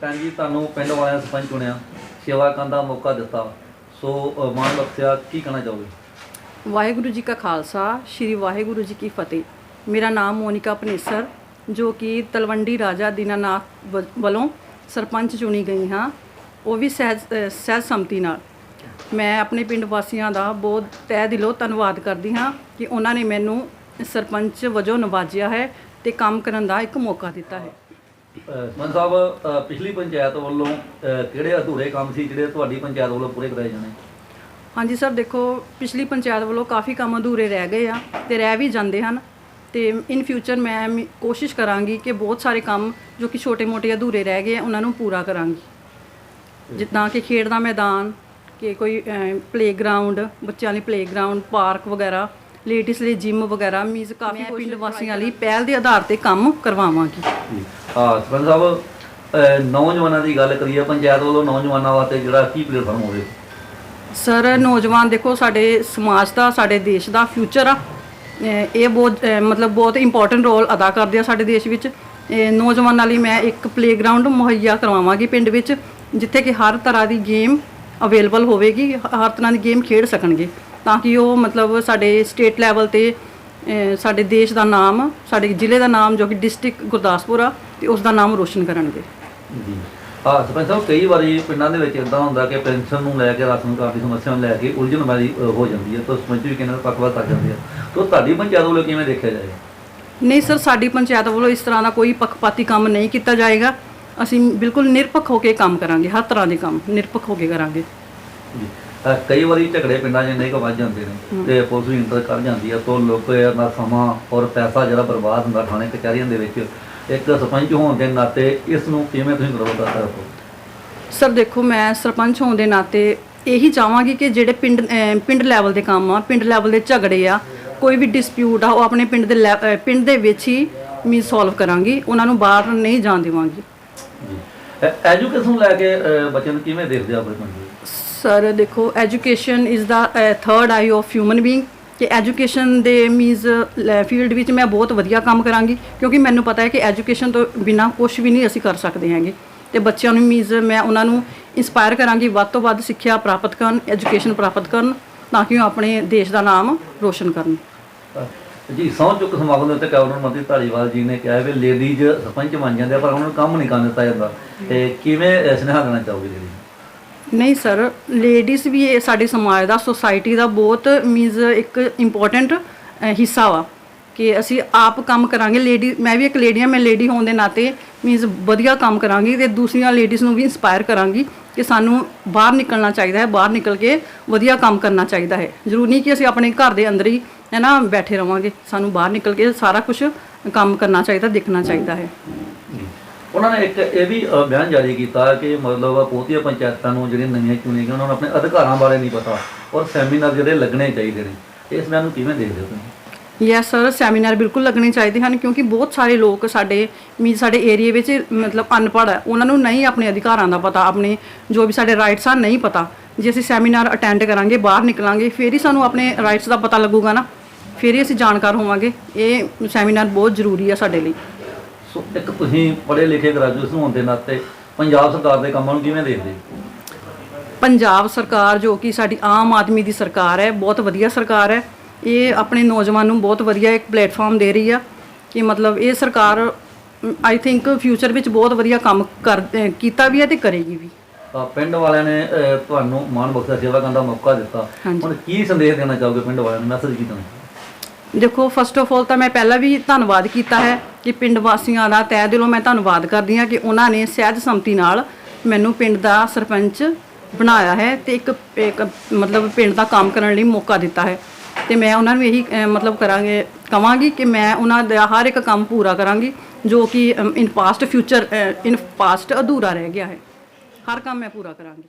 ਭੈਣ ਜੀ ਤੁਹਾਨੂੰ ਪਿੰਡ ਵਾਲਿਆਂ ਸਰਪੰਚ ਚੁਣਿਆ ਸੇਵਾ ਕਰਨ ਦਾ ਮੌਕਾ ਦਿੱਤਾ। ਸੋ ਅ, ਬਖਸ਼ਿਆ ਕੀ ਕਹਿਣਾ ਚਾਹੋਗੇ? ਵਾਹਿਗੁਰੂ ਜੀ ਕਾ ਖਾਲਸਾ ਸ੍ਰੀ ਵਾਹਿਗੁਰੂ ਜੀ ਕੀ ਫਤਿਹ। ਮੇਰਾ ਨਾਮ ਮੋਨਿਕਾ ਪਨੇਸਰ ਜੋ ਕਿ ਤਲਵੰਡੀ ਰਾਜਾ ਦੀਨਾਨਾਥ ਵ- ਵੱਲੋਂ ਸਰਪੰਚ ਚੁਣੀ ਗਈ ਹਾਂ। ਉਹ ਵੀ ਸਹਿਜ ਸਹਿਜ ਸੰਮਤੀ ਨਾਲ। ਮੈਂ ਆਪਣੇ ਪਿੰਡ ਵਾਸੀਆਂ ਦਾ ਬਹੁਤ ਤਹਿ ਦਿਲੋਂ ਧੰਨਵਾਦ ਕਰਦੀ ਹਾਂ ਕਿ ਉਹਨਾਂ ਨੇ ਮੈਨੂੰ ਸਰਪੰਚ ਵਜੋਂ ਨਵਾਜਿਆ ਹੈ ਤੇ ਕੰਮ ਕਰਨ ਦਾ ਇੱਕ ਮੌਕਾ ਦਿੱਤਾ ਹੈ। ਅ, ਸਾਹਿਬ ਪਿਛਲੀ ਪੰਚਾਇਤ ਵੱਲੋਂ ਕਿਹੜੇ ਅਧੂਰੇ ਕੰਮ ਸੀ ਜਿਹੜੇ ਤੁਹਾਡੀ ਪੰਚਾਇਤ ਵੱਲੋਂ ਪੂਰੇ ਕਰਾਏ ਜਾਣੇ? ਹਾਂਜੀ ਸਰ ਦੇਖੋ ਪਿਛਲੀ ਪੰਚਾਇਤ ਵੱਲੋਂ ਕਾਫੀ ਕੰਮ ਅਧੂਰੇ ਰਹਿ ਗਏ ਆ ਤੇ ਰਹਿ ਵੀ ਜਾਂਦੇ ਹਨ। ਤੇ ਇਨ ਫਿਊਚਰ ਮੈਂ ਕੋਸ਼ਿਸ਼ ਕਰਾਂਗੀ ਕਿ ਬਹੁਤ ਸਾਰੇ ਕੰਮ ਜੋ ਕਿ ਛੋਟੇ-ਮੋਟੇ ਅਧੂਰੇ ਰਹਿ ਗਏ ਆ ਉਹਨਾਂ ਨੂੰ ਪੂਰਾ ਕਰਾਂਗੀ। ਜਿੱਦਾਂ ਕਿ ਖੇਡ ਦਾ ਮੈਦਾਨ ਕਿ ਕੋਈ ਪਲੇਗਰਾਉਂਡ ਬੱਚਿਆਂ ਲਈ ਪਲੇਗਰਾਉਂਡ ਪਾਰਕ ਵਗੈਰਾ ਲੇਡੀਜ਼ ਲਈ ਜਿਮ ਵਗੈਰਾ ਮੀਜ਼ ਕਾਫੀ ਪਿੰਡ ਵਾਸੀਆਂ ਲਈ ਪਹਿਲ ਦੇ ਆਧਾਰ ਤੇ ਕੰਮ ਕਰਵਾਵਾਂਗੀ। ਹਾਂ ਸਰਪੰਚ ਸਾਹਿਬ ਨੌਜਵਾਨਾਂ ਦੀ ਗੱਲ ਕਰੀਏ ਪੰਚਾਇਤ ਵੱਲੋਂ ਨੌਜਵਾਨਾਂ ਵਾਸਤੇ ਜਿਹੜਾ ਕੀ ਪਲੇਟਫਾਰਮ ਹੋਵੇ? ਸਰ ਨੌਜਵਾਨ ਦੇਖੋ ਸਾਡੇ ਸਮਾਜ ਦਾ ਸਾਡੇ ਦੇਸ਼ ਦਾ ਫਿਊਚਰ ਆ। ਅਹ ਇਹ ਬਹੁਤ ਅਹ ਮਤਲਬ ਬਹੁਤ ਇੰਪੋਰਟੈਂਟ ਰੋਲ ਅਦਾ ਕਰਦੇ ਆ ਸਾਡੇ ਦੇਸ਼ ਵਿੱਚ। ਇਹ ਨੌਜਵਾਨਾਂ ਲਈ ਮੈਂ ਇੱਕ ਪਲੇਗਰਾਉਂਡ ਮੁਹੱਈਆ ਕਰਵਾਵਾਂਗੀ ਪਿੰਡ ਵਿੱਚ ਜਿੱਥੇ ਕਿ ਹਰ ਤਰ੍ਹਾਂ ਦੀ ਗੇਮ ਅਵੇਲੇਬਲ ਹੋਵੇਗੀ ਹ- ਹਰ ਤਰ੍ਹਾਂ ਦੀ ਗੇਮ ਖੇਡ ਸਕਣਗੇ। ਤਾਂ ਕਿ ਉਹ ਮਤਲਬ ਸਾਡੇ ਸਟੇਟ ਲੈਵਲ ਤੇ ਸਾਡੇ ਦੇਸ਼ ਦਾ ਨਾਮ ਸਾਡੇ ਜ਼ਿਲ੍ਹੇ ਦਾ ਨਾਮ ਜੋ ਕਿ ਡਿਸਟ੍ਰਿਕਟ ਗੁਰਦਾਸਪੁਰ ਆ ਤੇ ਉਸ ਦਾ ਨਾਮ ਰੋਸ਼ਨ ਕਰਨਗੇ। ਜੀ। ਹਾਂ ਸਰਪੰਚ ਸਾਹਿਬ ਕਈ ਵਾਰੀ ਪਿੰਡਾਂ ਦੇ ਵਿੱਚ ਇਦਾਂ ਹੁੰਦਾ ਕਿ ਪੈਨਸ਼ਨ ਨੂੰ ਲੈ ਕੇ ਰਾਸ਼ਨ ਕਾਰਡ ਦੀ ਸਮੱਸਿਆ ਨੂੰ ਲੈ ਕੇ ਉਲਝਣ ਵਾਲੀ ਹੋ ਜਾਂਦੀ ਹੈ ਤਾਂ ਸਰਪੰਚ ਵੀ ਕਿੰਨਾ ਪੱਕਵਾ ਕਰ ਜਾਂਦੇ ਆ। ਤਾਂ ਤੁਹਾਡੀ ਪੰਚਾਇਤ ਵੱਲੋਂ ਕਿਵੇਂ ਦੇਖਿਆ ਜਾਏ ਨਹੀਂ ਸਰ ਸਾਡੀ ਪੰਚਾਇਤ ਵੱਲੋਂ ਇਸ ਤਰ੍ਹਾਂ ਦਾ ਕੋਈ ਪੱਖਪਾਤੀ ਕੰਮ ਨਹੀਂ ਕੀਤਾ ਜਾਏਗਾ। ਅਸੀਂ ਬਿਲਕੁਲ ਨਿਰਪੱਖ ਹੋ ਕੇ ਕੰਮ ਕਰਾਂਗੇ ਹਰ ਤਰ੍ਹਾਂ ਦੇ ਕੰਮ ਨਿਰਪੱਖ ਹੋ ਕੇ ਕਰਾਂਗੇ। ਜੀ। ਕਈ ਵਾਰੀ ਝਗੜੇ ਪਿੰਡਾਂ 'ਚ ਕੁ ਵੱਜ ਜਾਂਦੇ ਨੇ ਤੇ ਪੁਲਿਸ ਵੀ ਇੰਟਰ ਕਰ ਜਾਂਦੀ ਹੈ ਤਾਂ ਲੋਕ ਦਾ ਸਮਾਂ ਔਰ ਪੈਸਾ ਜਿਹੜਾ ਬਰਬਾਦ ਹੁੰਦਾ ਥਾਣੇ ਕਚਹਿਰੀਆਂ ਦੇ ਵਿੱਚ ਇੱਕ ਸਰਪੰਚ ਹੋਣ ਦੇ ਨਾਤੇ ਇਸ ਨੂੰ ਕਿਵੇਂ ਤੁਸੀਂ ਗਰੋਹ ਕਰ ਸਕਦੇ ਹੋ ਸਰ ਦੇਖੋ ਮੈਂ ਸਰਪੰਚ ਹੋਣ ਦੇ ਨਾਤੇ ਇਹੀ ਚਾਹਾਂਗੀ ਕਿ ਜਿਹੜੇ ਪਿੰਡ ਪਿੰਡ ਲੈਵਲ ਦੇ ਕੰਮ ਆ ਪਿੰਡ ਲੈਵਲ ਦੇ ਝਗੜੇ ਆ ਕੋਈ ਵੀ ਡਿਸਪਿਊਟ ਆ ਉਹ ਆਪਣੇ ਪਿੰਡ ਦੇ ਪਿੰਡ ਦੇ ਵਿੱਚ ਹੀ ਮੈਂ ਸੋਲਵ ਕਰਾਂਗੀ ਉਹਨਾਂ ਨੂੰ ਬਾਹਰ ਨਹੀਂ ਜਾਣ ਦੇਵਾਂਗੀ। ਐਜੂਕੇਸ਼ਨ ਲੈ ਕੇ ਅ, ਬੱਚੇ ਨੂੰ ਕਿਵੇਂ ਦੇਖਦੇ ਆ ਆਪਣੇ ਸਰ ਦੇਖੋ education is the third eye of human being ਕਿ ਐਜੂਕੇਸ਼ਨ ਦੇ ਮੀਨਸ ਫੀਲਡ ਵਿੱਚ ਮੈਂ ਬਹੁਤ ਵਧੀਆ ਕੰਮ ਕਰਾਂਗੀ ਕਿਉਂਕਿ ਮੈਨੂੰ ਪਤਾ ਹੈ ਕਿ ਐਜੂਕੇਸ਼ਨ ਤੋਂ ਬਿਨਾ ਕੁਝ ਵੀ ਨਹੀਂ ਅਸੀਂ ਕਰ ਸਕਦੇ ਹੈਗੇ। ਤੇ ਬੱਚਿਆਂ ਨੂੰ ਮੀਨਸ ਮੈਂ ਉਹਨਾਂ ਨੂੰ ਇਨਸਪਾਇਰ ਕਰਾਂਗੀ ਵੱਧ ਤੋਂ ਵੱਧ ਸਿੱਖਿਆ ਪ੍ਰਾਪਤ ਕਰਨ ਐਜੂਕੇਸ਼ਨ ਪ੍ਰਾਪਤ ਕਰਨ ਤਾਂ ਕਿ ਉਹ ਆਪਣੇ ਦੇਸ਼ ਦਾ ਨਾਮ ਰੋਸ਼ਨ ਕਰਨ। ਜੀ ਸਹੁੰ ਚੁੱਕ ਸਮਾਗਮ ਦੇ ਉੱਤੇ ਕੈਬਨਿਟ ਮੰਤਰੀ ਧਾਲੀਵਾਲ ਜੀ ਨੇ ਕਿਹਾ ਵੀ ਲੇਡੀਜ਼ ਸਰਪੰਚ ਬਣ ਜਾਂਦੇ ਆ, ਪਰ ਉਹਨਾਂ ਨੂੰ ਕੰਮ ਨਹੀਂ ਕਰਨ ਦਿੱਤਾ ਜਾਂਦਾ। ਤੇ ਕਿਵੇਂ ਸੁਨੇਹਾ ਦੇਣਾ ਚਾਹੋਗੇ ਜੀ ਨਹੀਂ ਸਰ ਲੇਡੀਜ਼ ਵੀ ਇਹ ਸਾਡੇ ਸਮਾਜ ਦਾ ਸੋਸਾਇਟੀ ਦਾ ਬਹੁਤ ਮੀਨਸ ਇੱਕ ਇੰਪੋਰਟੈਂਟ ਹਿੱਸਾ ਵਾ ਕਿ ਅਸੀਂ ਆਪ ਕੰਮ ਕਰਾਂਗੇ। ਲੇਡੀ ਮੈਂ ਵੀ ਇੱਕ ਲੇਡੀ ਹਾਂ, ਮੈਂ ਲੇਡੀ ਹੋਣ ਦੇ ਨਾਤੇ ਮੀਨਸ ਵਧੀਆ ਕੰਮ ਕਰਾਂਗੀ ਤੇ ਦੂਸਰੀਆਂ ਲੇਡੀਜ਼ ਨੂੰ ਵੀ ਇਨਸਪਾਇਰ ਕਰਾਂਗੀ ਕਿ ਸਾਨੂੰ ਬਾਹਰ ਨਿਕਲਣਾ ਚਾਹੀਦਾ ਹੈ, ਬਾਹਰ ਨਿਕਲ ਕੇ ਵਧੀਆ ਕੰਮ ਕਰਨਾ ਚਾਹੀਦਾ ਹੈ। ਜ਼ਰੂਰੀ ਨਹੀਂ ਕਿ ਅਸੀਂ ਆਪਣੇ ਘਰ ਦੇ ਅੰਦਰ ਹੀ, ਹੈ ਨਾ, ਬੈਠੇ ਰਵਾਂਗੇ। ਸਾਨੂੰ ਬਾਹਰ ਨਿਕਲ ਕੇ ਸਾਰਾ ਕੁਝ ਕੰਮ ਕਰਨਾ ਚਾਹੀਦਾ, ਦੇਖਣਾ ਚਾਹੀਦਾ ਹੈ। ਉਹਨਾਂ ਨੇ ਇੱਕ ਇਹ ਵੀ ਬਿਆਨ ਜਾਰੀ ਕੀਤਾ ਕਿ ਮਤਲਬ ਬਹੁਤੀਆਂ ਪੰਚਾਇਤਾਂ ਨੂੰ ਜਿਹੜੀਆਂ ਨਵੀਆਂ ਚੁਣੀਆਂ ਗਈਆਂ, ਉਹਨਾਂ ਨੂੰ ਆਪਣੇ ਅਧਿਕਾਰਾਂ ਬਾਰੇ ਨਹੀਂ ਪਤਾ ਔਰ ਸੈਮੀਨਾਰ ਜਿਹੜੇ ਲੱਗਣੇ ਚਾਹੀਦੇ ਨੇ। ਇਸ ਬਿਆਨ ਨੂੰ ਕਿਵੇਂ ਦੇਖਦੇ ਹੋ ਤੁਸੀਂ? ਯੈਸ ਸਰ ਸੈਮੀਨਾਰ ਬਿਲਕੁਲ ਲੱਗਣੇ ਚਾਹੀਦੇ ਹਨ ਕਿਉਂਕਿ ਬਹੁਤ ਸਾਰੇ ਲੋਕ ਸਾਡੇ ਮੀ ਸਾਡੇ ਏਰੀਆ ਵਿੱਚ ਮਤਲਬ ਅਨਪੜ੍ਹ ਹੈ। ਉਹਨਾਂ ਨੂੰ ਨਹੀਂ ਆਪਣੇ ਅਧਿਕਾਰਾਂ ਦਾ ਪਤਾ, ਆਪਣੇ ਜੋ ਵੀ ਸਾਡੇ ਰਾਈਟਸ ਹਨ ਨਹੀਂ ਪਤਾ। ਜੇ ਅਸੀਂ ਸੈਮੀਨਾਰ ਅਟੈਂਡ ਕਰਾਂਗੇ, ਬਾਹਰ ਨਿਕਲਾਂਗੇ, ਫਿਰ ਹੀ ਸਾਨੂੰ ਆਪਣੇ ਰਾਈਟਸ ਦਾ ਪਤਾ ਲੱਗੂਗਾ ਨਾ। ਫਿਰ ਹੀ ਅਸੀਂ ਜਾਣਕਾਰ ਹੋਵਾਂਗੇ। ਇਹ ਸੈਮੀਨਾਰ ਬਹੁਤ ਜ਼ਰੂਰੀ ਹੈ ਸਾਡੇ ਲਈ। ਸੋ ਇੱਕ ਤੁਸੀਂ ਪੜ੍ਹੇ ਲਿਖੇ ਗ੍ਰੈਜੂਏਟ ਹੋਣ ਦੇ ਨਾਤੇ ਪੰਜਾਬ ਸਰਕਾਰ ਦੇ ਕੰਮਾਂ ਨੂੰ ਕਿਵੇਂ ਦੇਖਦੇ? ਪੰਜਾਬ ਸਰਕਾਰ ਜੋ ਕਿ ਸਾਡੀ ਆਮ ਆਦਮੀ ਦੀ ਸਰਕਾਰ ਹੈ ਬਹੁਤ ਵਧੀਆ ਸਰਕਾਰ ਹੈ। ਇਹ ਆਪਣੇ ਨੌਜਵਾਨ ਨੂੰ ਬਹੁਤ ਵਧੀਆ ਇੱਕ ਪਲੇਟਫਾਰਮ ਦੇ ਰਹੀ ਆ ਕਿ ਮਤਲਬ ਇਹ ਸਰਕਾਰ ਆਈ ਥਿੰਕ ਫਿਊਚਰ ਵਿੱਚ ਬਹੁਤ ਵਧੀਆ ਕੰਮ ਕਰ ਕੀਤਾ ਵੀ ਹੈ ਤੇ ਕਰੇਗੀ ਵੀ। ਤਾਂ ਪਿੰਡ ਵਾਲਿਆਂ ਨੇ ਤੁਹਾਨੂੰ ਮਾਣ ਬਖਸ਼ਿਆ ਸੇਵਾ ਕਰਨ ਦਾ ਮੌਕਾ ਦਿੱਤਾ। ਹੁਣ ਕੀ ਸੰਦੇਸ਼ ਦੇਣਾ ਚਾਹੋਗੇ ਪਿੰਡ ਵਾਲਿਆਂ ਨੂੰ? ਮੈਸੇਜ ਕੀ ਦੇਣਾ ਦੇਖੋ ਫਸਟ ਆਫ ਆਲ ਤਾਂ ਮੈਂ ਪਹਿਲਾਂ ਵੀ ਧੰਨਵਾਦ ਕੀਤਾ ਹੈ ਕਿ ਪਿੰਡ ਵਾਸੀਆਂ ਦਾ ਤਹਿ ਦਿਲੋਂ ਮੈਂ ਧੰਨਵਾਦ ਕਰਦੀ ਹਾਂ ਕਿ ਉਹਨਾਂ ਨੇ ਸਹਿਜ ਸੰਮਤੀ ਨਾਲ ਮੈਨੂੰ ਪਿੰਡ ਦਾ ਸਰਪੰਚ ਬਣਾਇਆ ਹੈ ਤੇ ਇੱਕ ਇੱਕ ਮਤਲਬ ਪਿੰਡ ਦਾ ਕੰਮ ਕਰਨ ਲਈ ਮੌਕਾ ਦਿੱਤਾ ਹੈ। ਤੇ ਮੈਂ ਉਹਨਾਂ ਨੂੰ ਇਹੀ ਮਤਲਬ ਕਰਾਂਗੇ, ਕਵਾਂਗੀ ਕਿ ਮੈਂ ਉਹਨਾਂ ਦਾ ਹਰ ਇੱਕ ਕੰਮ ਪੂਰਾ ਕਰਾਂਗੀ, ਜੋ ਕਿ in past future in past ਅਧੂਰਾ ਰਹਿ ਗਿਆ ਹੈ। ਹਰ ਕੰਮ ਮੈਂ ਪੂਰਾ ਕਰਾਂਗੀ।